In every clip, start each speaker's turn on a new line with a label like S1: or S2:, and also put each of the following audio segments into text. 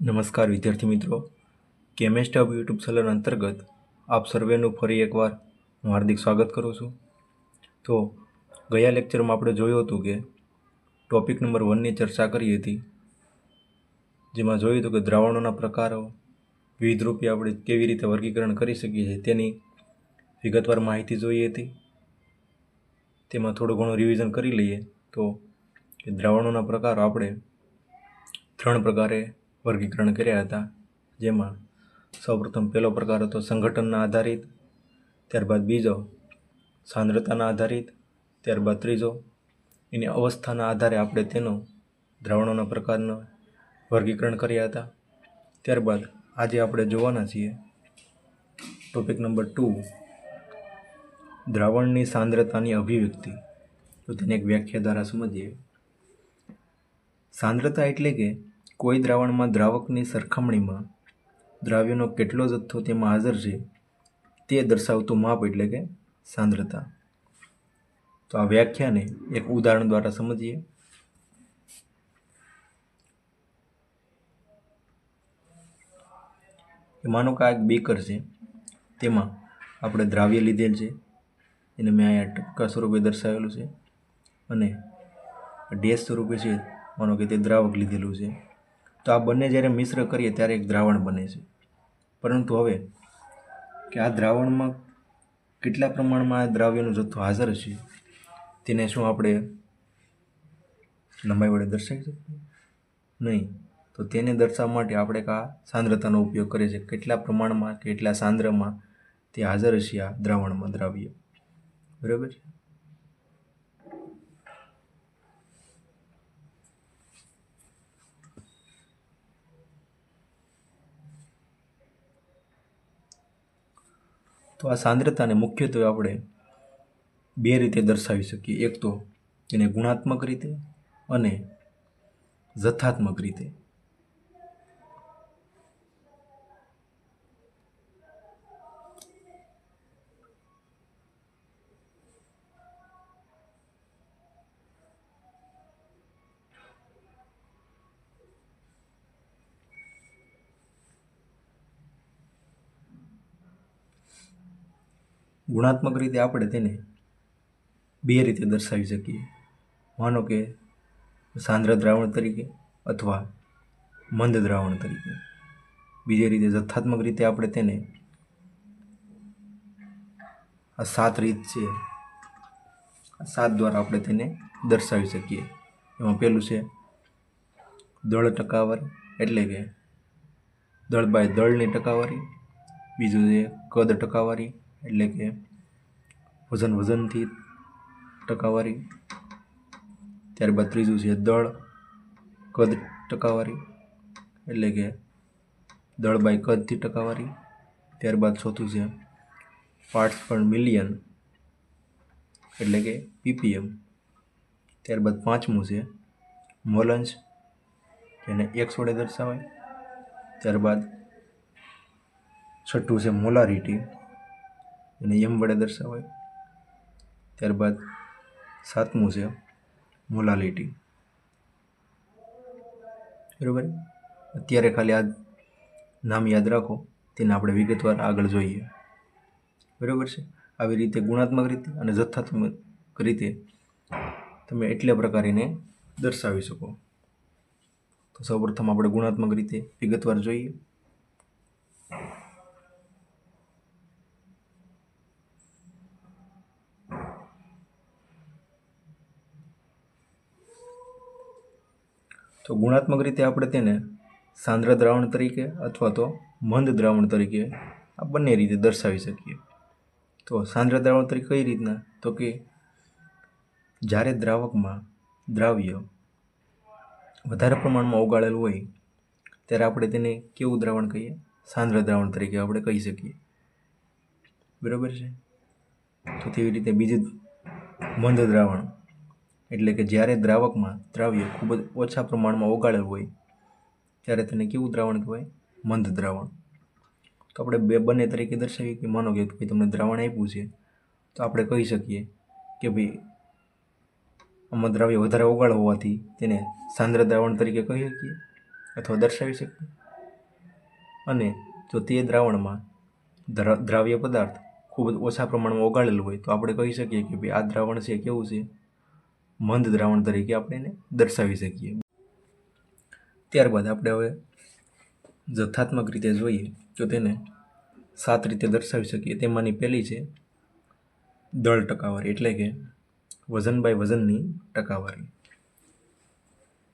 S1: નમસ્કાર વિદ્યાર્થી મિત્રો. કેમેસ્ટ હબ યુટ્યુબ ચેનલ અંતર્ગત આપ સર્વેનું ફરી એકવાર હું હાર્દિક સ્વાગત કરું છું. તો ગયા લેક્ચરમાં આપણે જોયું હતું કે ટોપિક નંબર વનની ચર્ચા કરી હતી. જેમાં જોયું હતું કે દ્રાવણોના પ્રકારો, વિવિધ રૂપે આપણે કેવી રીતે વર્ગીકરણ કરી શકીએ છીએ તેની વિગતવાર માહિતી જોઈ હતી. તેમાં થોડું ઘણું રિવિઝન કરી લઈએ તો દ્રાવણોના પ્રકારો આપણે ત્રણ પ્રકારે વર્ગીકરણ કર્યા હતા, જેમાં સૌપ્રથમ પહેલો પ્રકાર હતો સંગઠનના આધારિત, ત્યારબાદ બીજો સાંદ્રતાના આધારિત, ત્યારબાદ ત્રીજો એની અવસ્થાના આધારે આપણે તેનો દ્રાવણોના પ્રકારનો વર્ગીકરણ કર્યા હતા. ત્યારબાદ આજે આપણે જોવાના છીએ ટોપિક નંબર ટુ, દ્રાવણની સાંદ્રતાની અભિવ્યક્તિ. તો તેને એક વ્યાખ્યા દ્વારા સમજીએ. સાંદ્રતા એટલે કે કોઈ દ્રાવણમાં દ્રાવકની સરખામણીમાં દ્રાવ્યનો કેટલો જથ્થો તેમાં હાજર છે તે દર્શાવતું માપ એટલે કે સાંદ્રતા. તો આ વ્યાખ્યાને એક ઉદાહરણ દ્વારા સમજીએ. માનો કે આ એક બેકર છે, તેમાં આપણે દ્રાવ્ય લીધેલ છે, એને મેં અહીંયા ટપકા સ્વરૂપે દર્શાવેલું છે અને ડેશ સ્વરૂપે છે, માનો કે તે દ્રાવક લીધેલું છે. તો આ બંને જ્યારે મિશ્ર કરીએ ત્યારે એક દ્રાવણ બને છે. પરંતુ હવે કે આ દ્રાવણમાં કેટલા પ્રમાણમાં આ દ્રાવ્યનો જથ્થો હાજર છે, તેને શું આપણે લંબાઈ વડે દર્શાવી શકીએ? નહીં. તો તેને દર્શાવવા માટે આપણે આ સાંદ્રતાનો ઉપયોગ કરીએ છીએ. કેટલા પ્રમાણમાં, કેટલા સાંદ્રમાં તે હાજર છે આ દ્રાવણમાં દ્રાવ્ય? બરાબર છે? તો આ સાંદ્રતાને મુખ્યત્વે આપણે બે રીતે દર્શાવી શકીએ. એક તો એને ગુણાત્મક રીતે અને જથ્થાત્મક રીતે. ગુણાત્મક રીતે આપણે તેને બે રીતે દર્શાવી શકીએ. માનો કે સાંદ્ર દ્રાવણ તરીકે અથવા મંદ દ્રાવણ તરીકે. બીજી રીતે જથ્થાત્મક રીતે આપણે તેને આ સાત રીત છે. સાત દ્વારા આપણે તેને દર્શાવી શકીએ. એમાં પહેલું છે દળ ટકાવારી, એટલે કે દળ બાય દળની ટકાવારી. બીજું છે કદ ટકાવારી. એટલે કે વજન વજનથી ટકાવારી, ત્યારબાદ ત્રીજું છે દળ, કદ ટકાવારી, એટલે કે દળ બાય કદથી ટકાવારી, ત્યારબાદ ચોથું છે પાર્ટ્સ પર મિલિયન એટલે કે પીપીએમ ત્યારબાદ પાંચમું છે મોલંજ જેને એક્સ વડે દર્શાવાય, ત્યારબાદ છઠ્ઠું છે મોલારિટી એને યમ વડે દર્શાવાય. ત્યારબાદ સાતમું છે મોલાલિટી. બરાબર? અત્યારે ખાલી આ નામ યાદ રાખો, તેને આપણે વિગતવાર આગળ જોઈએ. બરાબર છે? આવી રીતે ગુણાત્મક રીતે અને જથ્થાત્મક રીતે તમે એટલે પ્રકારેને દર્શાવી શકો. તો સૌપ્રથમ આપણે ગુણાત્મક રીતે વિગતવાર જોઈએ. તો ગુણાત્મક રીતે આપણે તેને સાંદ્ર દ્રાવણ તરીકે અથવા તો મંદ દ્રાવણ તરીકે આ બંને રીતે દર્શાવી શકીએ. તો સાંદ્ર દ્રાવણ તરીકે કઈ રીતના? તો કે જ્યારે દ્રાવકમાં દ્રાવ્ય વધારે પ્રમાણમાં ઓગાળેલું હોય, ત્યારે આપણે તેને કેવું દ્રાવણ કહીએ? સાંદ્ર દ્રાવણ તરીકે આપણે કહી શકીએ. બરાબર છે? તો તેવી રીતે બીજું મંદ દ્રાવણ એટલે કે જ્યારે દ્રાવકમાં દ્રાવ્ય ખૂબ જ ઓછા પ્રમાણમાં ઓગાળેલ હોય, ત્યારે તેને કેવું દ્રાવણ કહેવાય? મંદ દ્રાવણ. તો આપણે બે, બંને તરીકે દર્શાવીએ કે માનો કે ભાઈ તમને દ્રાવણ આપ્યું છે, તો આપણે કહી શકીએ કે ભાઈ, આમાં દ્રાવ્ય વધારે ઓગાળ હોવાથી તેને સાંદ્ર દ્રાવણ તરીકે કહી શકીએ અથવા દર્શાવી શકીએ. અને જો તે દ્રાવણમાં દ્રાવ્ય પદાર્થ ખૂબ જ ઓછા પ્રમાણમાં ઓગાળેલું હોય, તો આપણે કહી શકીએ કે ભાઈ, આ દ્રાવણ છે, કેવું છે? મંદ દ્રાવણ તરીકે આપણે એને દર્શાવી શકીએ. ત્યારબાદ આપણે હવે જથ્થાત્મક રીતે જોઈએ તો તેને સાત રીતે દર્શાવી શકીએ. તેમાંની પહેલી છે દળ ટકાવારી, એટલે કે વજન બાય વજનની ટકાવારી.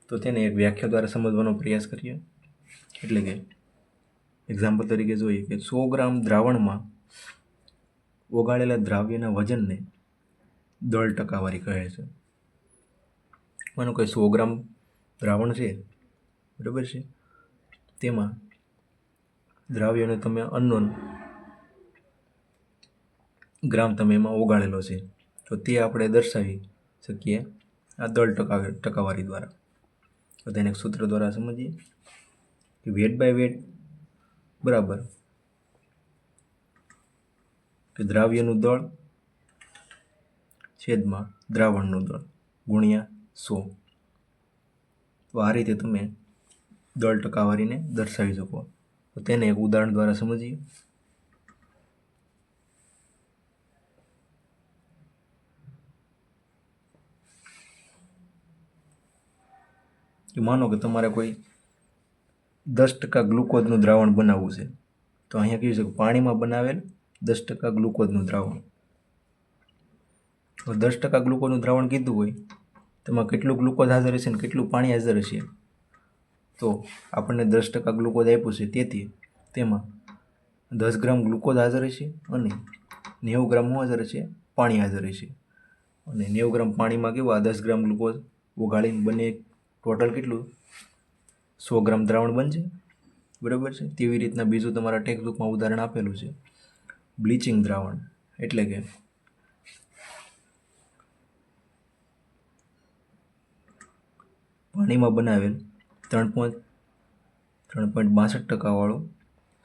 S1: તો તેને એક વ્યાખ્યા દ્વારા સમજવાનો પ્રયાસ કરીએ. એટલે કે એક્ઝામ્પલ તરીકે જોઈએ કે સો ગ્રામ દ્રાવણમાં ઓગાળેલા દ્રાવ્યના વજનને દળ ટકાવારી કહે છે. માનો કે સો ગ્રામ દ્રાવણ છે, બરાબર છે? તેમાં દ્રાવ્યને તમે અનનોન ગ્રામ તમે એમાં ઓગાળેલો છે. તો તે આપણે દર્શાવી શકીએ આ દળ ટકા, ટકાવારી દ્વારા. તો તેને એક સૂત્ર દ્વારા સમજીએ કે વેટ બાય વેટ બરાબર કે દ્રાવ્યનું દળ છેદમાં દ્રાવણનું દળ ગુણ્યા સો તો આ રીતે તમે દળ ટકાવારીને દર્શાવી શકો. તો તેને એક ઉદાહરણ દ્વારા સમજીએ. માનો કે તમારે કોઈ દસ ટકા ગ્લુકોઝનું દ્રાવણ બનાવવું છે. તો અહીંયા કહ્યું છે કે પાણીમાં બનાવેલ દસ ટકા ગ્લુકોઝનું દ્રાવણ. દસ ટકા ગ્લુકોઝનું દ્રાવણ કીધું હોય તેમાં કેટલું ગ્લુકોઝ હાજર હશે ને કેટલું પાણી હાજર હશે? તો આપણને દસ ટકા ગ્લુકોઝ આપ્યું છે, તેથી તેમાં દસ ગ્રામ ગ્લુકોઝ હાજર હશે અને નેવું ગ્રામ હાજર હશે? પાણી હાજર હશે. અને નેવું ગ્રામ પાણીમાં કેવું આ દસ ગ્રામ ગ્લુકોઝ ઓગાળીને બને ટોટલ કેટલું? સો ગ્રામ દ્રાવણ બનશે. બરાબર છે? તેવી રીતના બીજું તમારા ટેક્સ્ટબુકમાં ઉદાહરણ આપેલું છે. બ્લીચિંગ દ્રાવણ. એટલે કે પાણીમાં બનાવેલ ત્રણ પોઈન્ટ ત્રણ પોઈન્ટ બાસઠ ટકાવાળું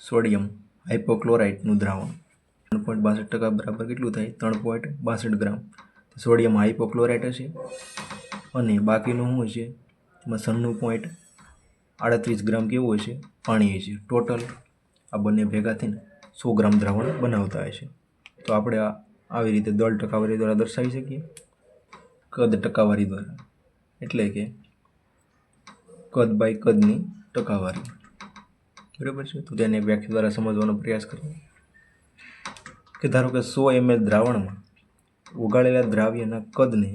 S1: સોડિયમ હાઇપોક્લોરાઇટનું દ્રાવણ. ત્રણ પોઈન્ટ બાસઠ ટકા બરાબર કેટલું થાય? ત્રણ પોઈન્ટ બાસઠ ગ્રામ. સોડિયમ હાઇપોક્લોરાઇટ હશે. અને બાકીનું શું હશે? એમાં સન્નું પોઈન્ટ આડત્રીસ ગ્રામ કેવું હશે? પાણી હશે. ટોટલ આ બંને ભેગા થઈને સો ગ્રામ દ્રાવણ બનાવતા હશે. તો આપણે આવી રીતે દળ ટકાવારી દ્વારા દર્શાવી શકીએ? કદ ટકાવારી દ્વારા. એટલે કે કદ બાય કદની ટકાવારી. બરાબર છે? તો તેને વ્યાખ્યા દ્વારા સમજવાનો પ્રયાસ કરો. કે ધારો કે સો એમએલ દ્રાવણમાં ઓગાળેલા દ્રાવ્યના કદને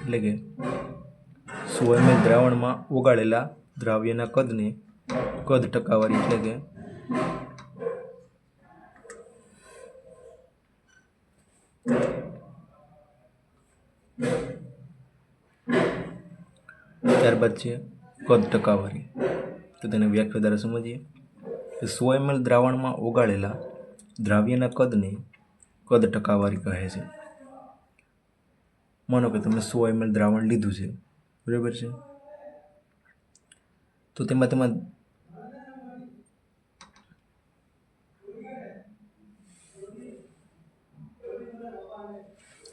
S1: એટલે કે સો એમએલ દ્રાવણમાં ઓગાળેલા દ્રાવ્યના કદને કદ ટકાવારી એટલે કે ત્યારબાદ છે કદ ટકાવારી. તો તેને વ્યાખ્યા દ્વારા સમજીએ. કે સો એમએલ દ્રાવણમાં ઓગાળેલા દ્રાવ્યના કદને કદ ટકાવારી કહે છે. માનો કે તમે સો એમએલ દ્રાવણ લીધું છે. બરાબર છે? તો તેમાં તેમાં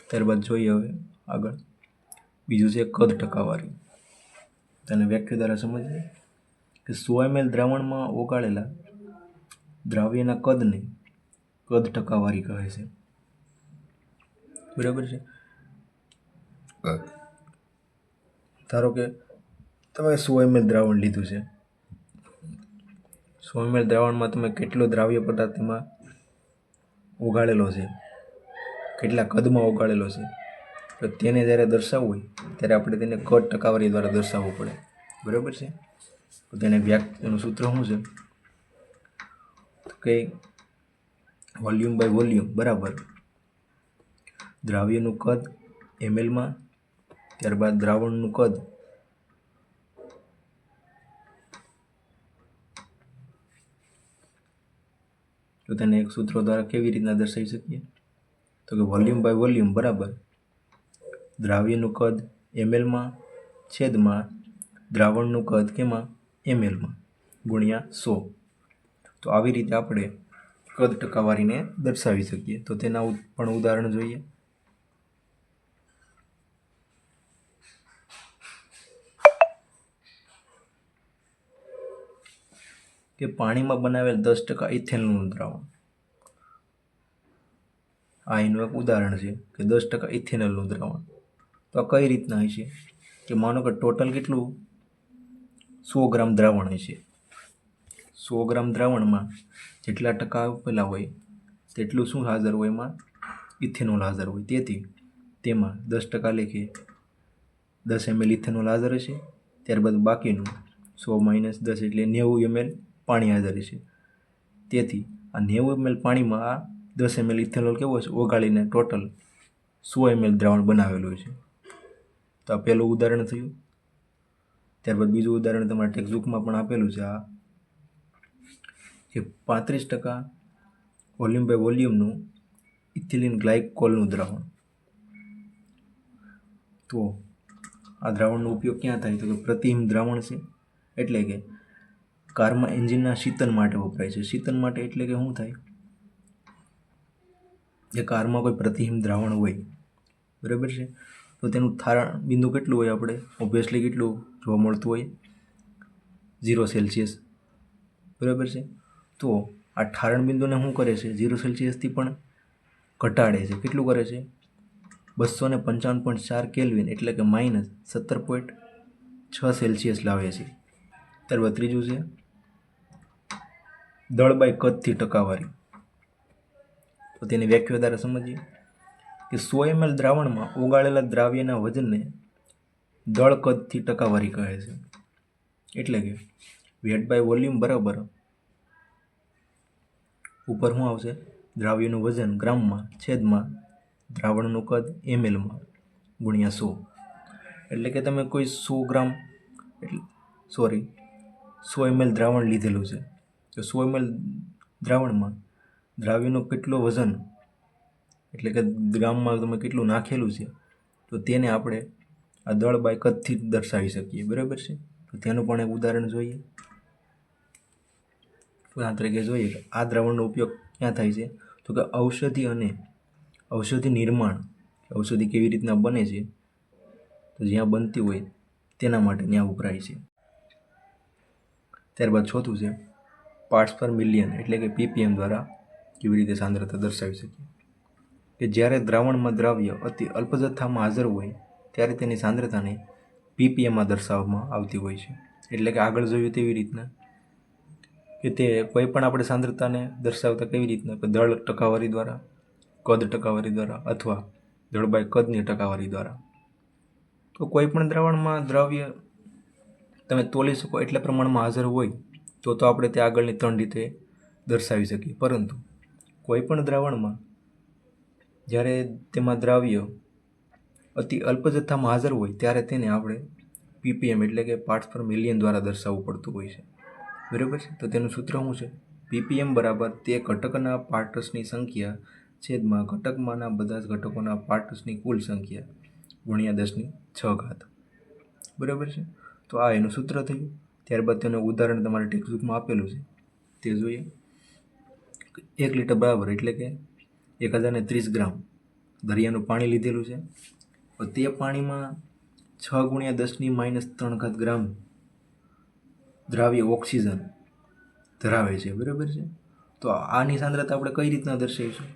S1: ત્યારબાદ જોઈએ હવે આગળ. બીજું છે કદ ટકાવારી. તેને વ્યાખ્યા દ્વારા સમજીએ કે સો એમએલ દ્રાવણમાં ઓગાળેલા દ્રાવ્યના કદને કદ ટકાવારી કહે છે. બરાબર છે? ધારો કે તમે સો એમએલ દ્રાવણ લીધું છે. સો એમએલ દ્રાવણમાં તમે કેટલો દ્રાવ્ય પદાર્થમાં ઓગાળેલો છે? કેટલા કદમાં ઓગાળેલો છે? તેને જ્યારે દર્શાવવું હોય, ત્યારે આપણે તેને કદ ટકાવારી દ્વારા દર્શાવવું પડે. બરાબર છે? તો તેને વ્યાખ્યાનું સૂત્ર શું છે? કે વોલ્યુમ બાય વોલ્યુમ, બરાબર. દ્રાવ્યનું કદ એમએલમાં ત્યારબાદ દ્રાવણનું કદ તો તેને એક સૂત્રો દ્વારા કેવી રીતના દર્શાવી શકીએ? તો કે વોલ્યુમ બાય વોલ્યુમ, બરાબર. દ્રાવ્યનું કદ એમએલમાં, છેદમાં, દ્રાવણનું કદ કેમાં, એમએલમાં, ગુણ્યા સો. તો આવી રીતે આપણે કદ ટકાવારીને દર્શાવી શકીએ. તો તેના પણ ઉદાહરણ જોઈએ. કે પાણીમાં બનાવેલ દસ ટકા ઇથેનલનું દ્રાવણ. આ એનું એક ઉદાહરણ છે કે દસ ટકા ઇથેનલનું દ્રાવણ. તો કઈ રીતના હશે? કે માનો કે ટોટલ કેટલું? સો ગ્રામ દ્રાવણ હશે. સો ગ્રામ દ્રાવણમાં જેટલા ટકા આપેલા હોય, તેટલું શું હાજર હોય એમાં? ઇથેનોલ હાજર હોય. તેથી તેમાં દસ ટકા લેખે દસ એમએલ ઇથેનોલ હાજર હશે. ત્યારબાદ બાકીનું સો માઇનસ દસ એટલે નેવું એમએલ પાણી હાજર હશે. તેથી આ નેવું એમએલ પાણીમાં આ દસ એમએલ ઇથેનોલ કેવો છે ઓગાળીને ટોટલ સો એમએલ દ્રાવણ બનાવેલું છે તો આ પહેલું ઉદાહરણ થયું. ત્યારબાદ બીજું ઉદાહરણ તમારા ટેક્સબુકમાં પણ આપેલું છે. આ કે પાંત્રીસ ટકા વોલ્યુમ બાય વોલ્યુમનું ઇથિલિન ગ્લાયકોલનું દ્રાવણ. તો આ દ્રાવણનો ઉપયોગ ક્યાં થાય? તો કે પ્રતિહિમ દ્રાવણ છે. એટલે કે કારમાં એન્જિનના શીતન માટે વપરાય છે. શીતન માટે એટલે કે શું થાય? કે કારમાં કોઈ પ્રતિહિમ દ્રાવણ હોય. બરાબર છે? તો તેનું થારણ બિંદુ કેટલું હોય આપણે? ઓબ્વિયસલી કેટલું જોવા મળતું હોય? ઝીરો સેલ્સિયસ બરાબર છે? તો આ ઠારણ બિંદુને શું કરે છે? ઝીરો સેલ્સિયસથી પણ ઘટાડે છે. કેટલું કરે છે? બસો ને પંચાવન પોઈન્ટ ચાર કેલ્વિન એટલે કે માઇનસ સત્તર પોઈન્ટ છ સેલ્સિયસ લાવે છે. ત્યારબાદ ત્રીજું છે, દળ બાય કદથી ટકાવારી. તો તેની વ્યાખ્યા દ્વારા સમજીએ. કે સો એમએલ દ્રાવણમાં ઓગાળેલા દ્રાવ્યના વજનને દળ કદથી ટકાવારી કહે છે. એટલે કે વેટ બાય વોલ્યુમ બરાબર ઉપર શું આવશે? દ્રાવ્યનું વજન ગ્રામમાં છેદમાં દ્રાવણનું કદ એમએલમાં ગુણ્યા સો. એટલે કે તમે કોઈ સો ગ્રામ એટલે સોરી સો એમએલ દ્રાવણ લીધેલું છે. તો સો એમએલ દ્રાવણમાં દ્રાવ્યનું કેટલું વજન એટલે કે ગ્રામમાં તમે કેટલું નાખેલું છે, તો તેને આપણે આ દળ બાય કદથી દર્શાવી શકીએ. બરાબર છે? તો તેનું પણ એક ઉદાહરણ જોઈએ. ઉદાહરણ તરીકે જોઈએ કે આ દ્રાવણનો ઉપયોગ ક્યાં થાય છે? તો કે ઔષધિ અને ઔષધિ નિર્માણ ઔષધિ કેવી રીતના બને છે, તો જ્યાં બનતી હોય તેના માટે ત્યાં વપરાય છે. ત્યારબાદ ચોથું છે પાર્ટ્સ પર મિલિયન એટલે કે પીપીએમ દ્વારા કેવી રીતે સાંદ્રતા દર્શાવી શકીએ? કે જ્યારે દ્રાવણમાં દ્રાવ્ય અતિ અલ્પ જથ્થામાં હાજર હોય, ત્યારે તેની સાંદ્રતાને પીપીએમમાં દર્શાવવામાં આવતી હોય છે. એટલે કે આગળ જોયું તેવી રીતના કે તે કોઈ પણ આપણે સાંદ્રતાને દર્શાવતા કેવી રીતના? કે દળ ટકાવારી દ્વારા, કદ ટકાવારી દ્વારા અથવા દળ બાય કદની ટકાવારી દ્વારા. તો કોઈ પણ દ્રાવણમાં દ્રાવ્ય તમે તોલી શકો એટલા પ્રમાણમાં હાજર હોય, તો તો આપણે તે આગળની ત્રણ રીતે દર્શાવી શકીએ. પરંતુ કોઈ પણ દ્રાવણમાં જ્યારે તેમાં દ્રાવ્ય અતિ અલ્પ જથ્થામાં હાજર હોય ત્યારે તેને આપણે પીપીએમ એટલે કે પાર્ટ્સ પર મિલિયન દ્વારા દર્શાવવું પડતું હોય છે. બરાબર છે? તો તેનું સૂત્ર શું છે? પીપીએમ બરાબર તે ઘટકના પાર્ટસની સંખ્યા છેદમાં ઘટકમાંના બધા જ ઘટકોના પાર્ટસની કુલ સંખ્યા ગુણ્યા દસની છ ઘાત. બરાબર છે? તો આ એનું સૂત્ર થયું. ત્યારબાદ તેનું ઉદાહરણ તમારે ટેક્સ્ટબુકમાં આપેલું છે. તે જોઈએ. એક લીટર બરાબર એટલે કે એક હજારને ત્રીસ ગ્રામ દરિયાનું પાણી લીધેલું છે. તો પાણીમાં છ ગુણ્યા દસની માઇનસ ત્રણ ઘાત ગ્રામ દ્રાવ્ય ઓક્સિજન ધરાવે છે. બરાબર છે? તો આની સાંદ્રતા આપણે કઈ રીતના દર્શાવીશું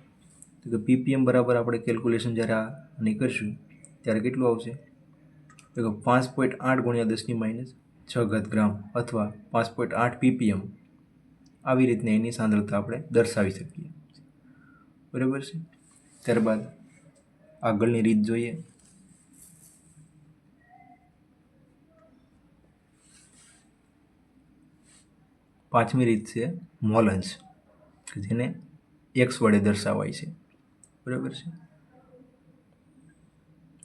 S1: તો કે પીપીએમ બરાબર આપણે કેલ્ક્યુલેશન જ્યારે આની કરશું, ત્યારે કેટલું આવશે? તો કે પાંચ પોઈન્ટ આઠ ગુણ્યા દસની માઇનસ છ ઘાત ગ્રામ અથવા પાંચ પોઈન્ટ આઠ પીપીએમ. આવી રીતને એની સાંદ્રતા આપણે દર્શાવી શકીએ. બરાબર છે? ત્યારબાદ આગળની રીત જોઈએ. પાંચમી રીત છે મોલન્સ કે જેને એક્સ વડે દર્શાવાય છે. બરાબર છે?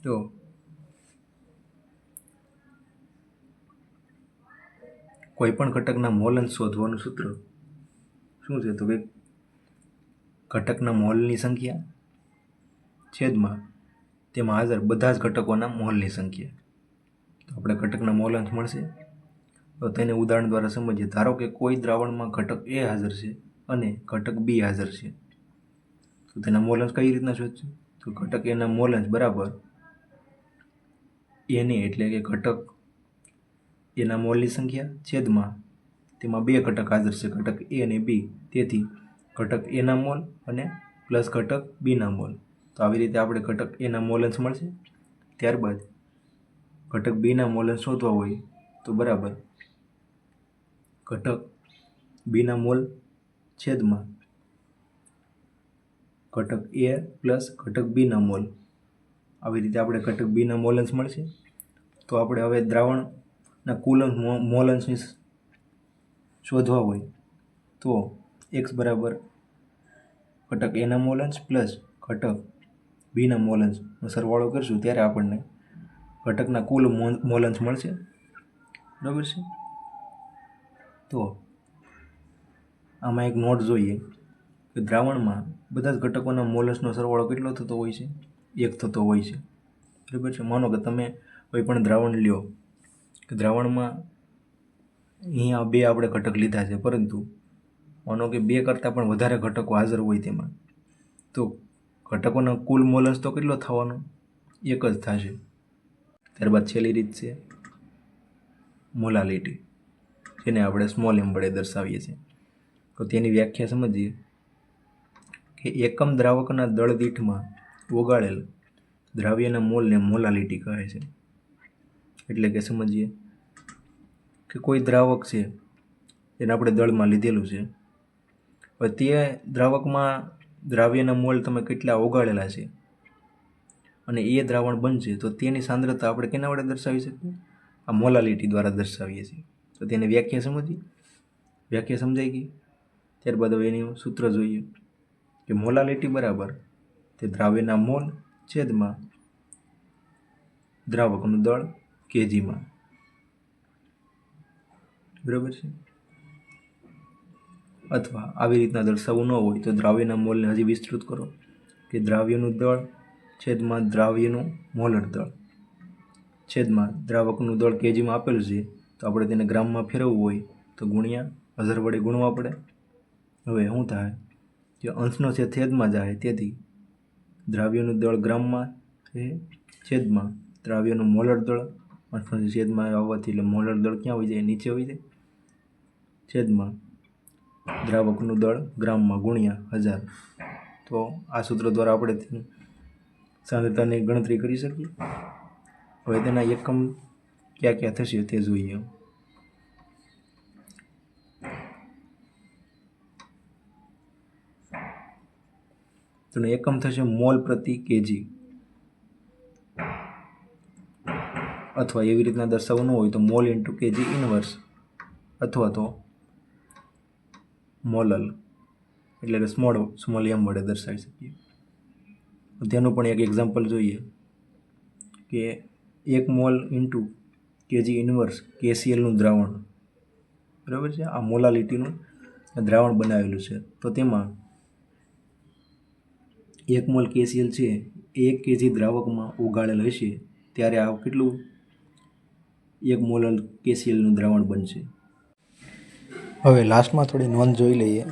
S1: તો કોઈ પણ ઘટકના મોલન શોધવાનું સૂત્ર શું છે? તો કે ઘટકના મોલની સંખ્યા, છેદમાં તેમાં હાજર બધા જ ઘટકોના મોલની સંખ્યા. તો આપણે ઘટકના મોલ અંશ મળશે. તો તેને ઉદાહરણ દ્વારા સમજીએ. ધારો કે કોઈ દ્રાવણમાં ઘટક એ હાજર છે અને ઘટક બી હાજર છે. તો તેના મોલન્સ કઈ રીતના શોધશું? તો ઘટક એના મોલન્સ બરાબર એને એટલે કે ઘટક એના મોલની સંખ્યા, છેદમાં તેમાં બે ઘટક હાજર છે. ઘટક એ અને બી તેથી ઘટક એના મોલ અને પ્લસ ઘટક બીના મોલ. તો આવી રીતે આપણે ઘટક એના મોલન્સ મળશે. ત્યારબાદ ઘટક બીના મોલન્સ શોધવા હોય તો બરાબર ઘટક બીના મોલ છેદમાં ઘટક એ પ્લસ ઘટક બીના મોલ. આવી રીતે આપણે ઘટક બીના મોલન્સ મળશે. તો આપણે હવે દ્રાવણના કુલ મોલન્સની શોધવા હોય તો એક્સ બરાબર ઘટક એના મોલન્સ પ્લસ ઘટક બીના મોલન્સનો સરવાળો કરશું ત્યારે આપણને ઘટકના કુલ મો- મોલન્સ મળશે. બરાબર છે? તો આમાં એક નોટ જોઈએ કે દ્રાવણમાં બધા જ ઘટકોના મોલન્સનો સરવાળો કેટલો થતો હોય છે? એક થતો હોય છે. બરાબર છે? માનો કે તમે કોઈ પણ દ્રાવણ લ્યો, કે દ્રાવણમાં અહીંયા બે આપણે ઘટક લીધા છે, પરંતુ માનો કે બે કરતાં પણ વધારે ઘટકો હાજર હોય તેમાં. તો ઘટકોના કુલ મોલસ તો કેટલો થવાનો? એક જ થશે. ત્યારબાદ છેલ્લી રીત છે મોલાલિટી, જેને આપણે સ્મોલ એમ વડે દર્શાવીએ છીએ. તો તેની વ્યાખ્યા સમજીએ કે એકમ દ્રાવકના દળ દીઠમાં ઓગાળેલ દ્રાવ્યના મોલને મોલાલિટી કહે છે. એટલે કે સમજીએ કે કોઈ દ્રાવક છે, એને આપણે દળમાં લીધેલું છે તે દ્રાવકમાં દ્રાવ્યના મોલ તમે કેટલા ઓગાળેલા છે? અને એ દ્રાવણ બનશે તો તેની સાંદ્રતા આપણે કેના વડે દર્શાવી શકીએ? આ મોલાલિટી દ્વારા દર્શાવીએ છીએ. તો તેની વ્યાખ્યા સમજીએ? વ્યાખ્યા સમજાઈ ગઈ? ત્યારબાદ હવે એનું સૂત્ર જોઈએ. કે મોલાલિટી બરાબર તે દ્રાવ્યના મોલ છેદમાં દ્રાવકનું દળ કેજીમાં. બરાબર છે? અથવા આવી રીતના દર્શાવવું ન હોય તો દ્રાવ્યના મોલને હજી વિસ્તૃત કરો કે દ્રાવ્યનું દળ છેદમાં દ્રાવ્યનું મોલર દળ. છેદમાં દ્રાવકનું દળ કેજીમાં આપેલું છે, તો આપણે તેને ગ્રામમાં ફેરવવું હોય તો ગુણ્યા હજાર વડે ગુણવા પડે. હવે શું થાય? કે અંશનો છે છેદમાં જાય તેથી દ્રાવ્યનું દળ ગ્રામમાં એ છેદમાં દ્રાવ્યનું મોલર દળ. અંશનો છેદમાં આવવાથી એટલે મોલર દળ ક્યાં હોય જાય? નીચે હોય જાય. છેદમાં દ્રાવકનું દળ ગ્રામમાં ગુણ્યા હજાર. તો આ સૂત્ર દ્વારા આપણે તેની સાંદ્રતાની ગણતરી કરી શકીએ? હવે તેના એકમ ક્યાં ક્યાં થશે તે જોઈએ. તેનો એકમ થશે મોલ પ્રતિ કેજી અથવા એવી રીતના દર્શાવવું ન હોય તો મોલ ઇન્ટુ કેજી ઇનવર્સ અથવા તો મોલલ, એટલે કે સ્મોલ સ્મોલ એમ વડે દર્શાવી શકીએ. તેનું પણ એક એક્ઝામ્પલ જોઈએ કે એક મોલ ઇન્ટુ કેજી ઇન્વર્સ કેસીએલનું દ્રાવણ. બરાબર છે? આ મોલાલિટીનું દ્રાવણ બનાવેલું છે. તો તેમાં એક મોલ કેસીએલ છે, એક કેજી દ્રાવકમાં ઓગાળેલ હશે, ત્યારે આ કેટલું? એક મોલ કેસીએલનું દ્રાવણ બનશે. હવે લાસ્ટમાં થોડી નોંધ જોઈ લઈએ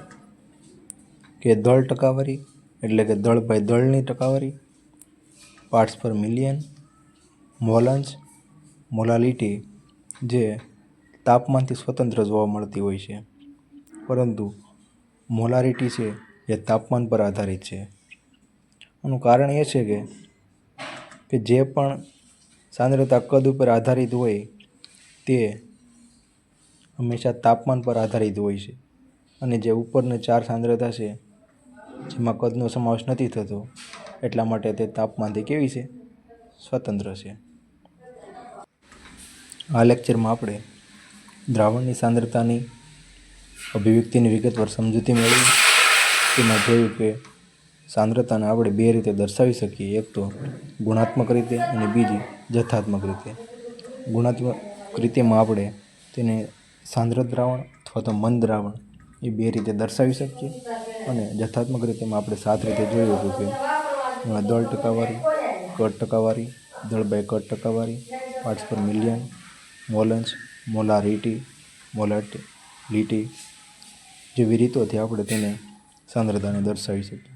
S1: કે દળ ટકાવારી એટલે કે દળ બાય દળની ટકાવારી પાર્ટ્સ પર મિલિયન મોલંચ મોલાલિટી જે તાપમાનથી સ્વતંત્ર જોવા મળતી હોય છે. પરંતુ મોલારિટી છે એ તાપમાન પર આધારિત છે. આનું કારણ એ છે કે કે જે પણ સાંદ્રતા કદ ઉપર આધારિત હોય તે હંમેશા તાપમાન પર આધારિત હોય છે અને જે ઉપરની ચાર સાંદ્રતા છે, જેમાં કદનો સમાવેશ નથી થતો, એટલા માટે તે તાપમાનથી કેવી છે? સ્વતંત્ર છે. આ લેક્ચરમાં આપણે દ્રાવણની સાંદ્રતાની અભિવ્યક્તિની વિગતવાર સમજૂતી મેળવી. તેમાં જોયું કે સાંદ્રતાને આપણે બે રીતે દર્શાવી શકીએ, એક તો ગુણાત્મક રીતે અને બીજી જથ્થાત્મક રીતે. ગુણાત્મક રીતેમાં આપણે તેને સાંદ્ર દ્રાવણ અથવા તો મંદ દ્રાવણ એ બે રીતે દર્શાવી શકીએ અને જથ્થાત્મક રીતેમાં આપણે સાત રીતે જોયું હતું કે દળ ટકાવારી કટ ટકાવારી, દળ બાય કટ ટકાવારી, પાર્ટ્સ પર મિલિયન, મોલન્સ મોલારિટી મોલાટ, લીટી જેવી રીતોથી આપણે તેને સાંદ્રતાને દર્શાવી શકીએ.